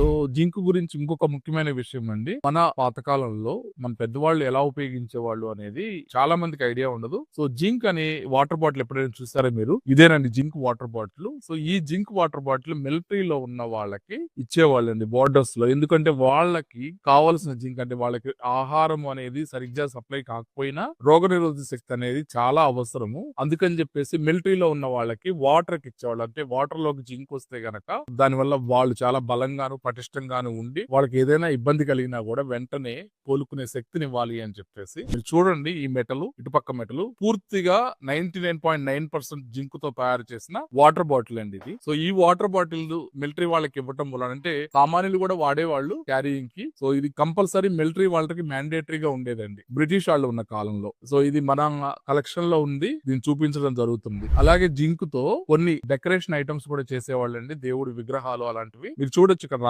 So zinc గురించి ఇంకొక ముఖ్యమైన విషయం అండి మన పాతకాలంలో మన పెద్దవాళ్ళు ఎలా ఉపయోగించేవాళ్ళు అనేది చాలా మందికి ఐడియా ఉండదు. సో జింక్ అనే వాటర్ బాటిల్ ఎప్పుడైనా చూసారా మీరు? ఇదేనండి జింక్ వాటర్ బాటిల్. సో ఈ జింక్ వాటర్ బాటిల్ మిలిటరీలో ఉన్న వాళ్ళకి ఇచ్చేవాళ్ళండి బార్డర్స్లో ఎందుకంటే వాళ్ళకి కావాల్సిన జింక్ అంటే వాళ్ళకి ఆహారం అనేది సరిగ్గా సప్లై కాకపోయినా రోగనిరోధక శక్తి అనేది చాలా అవసరము. అందుకని చెప్పేసి మిలిటరీలో ఉన్న వాళ్ళకి వాటర్కి ఇచ్చేవాళ్ళు. అంటే వాటర్లోకి జింక్ వస్తే గనక దానివల్ల వాళ్ళు చాలా బలంగాను పటిష్టంగాను ఉండి వాళ్ళకి ఏదైనా ఇబ్బంది కలిగినా కూడా వెంటనే కోలుకునే శక్తిని ఇవ్వాలి అని చెప్పేసి మీరు చూడండి ఈ మెటల్ ఇటుపక్క మెటలు పూర్తిగా ninety nine point nine percent జింక్తో తయారు చేసిన వాటర్ బాటిల్ అండి ఇది. సో ఈ వాటర్ బాటిల్ మిలిటరీ వాళ్ళకి ఇవ్వటం వలన అంటే సామాన్యులు కూడా వాడేవాళ్ళు క్యారీయింగ్కి సో ఇది కంపల్సరీ మిలిటరీ వాళ్ళకి మ్యాండేటరీగా ఉండేదండి. బ్రిటిష్ వాళ్ళు ఉన్న కాలంలో. సో ఇది మన కలెక్షన్లో ఉంది దీన్ని చూపించడం జరుగుతుంది. అలాగే జింక్తో కొన్ని డెకరేషన్ ఐటమ్స్ కూడా చేసేవాళ్ళండి. దేవుడి విగ్రహాలు అలాంటివి. మీరు చూడొచ్చు కదా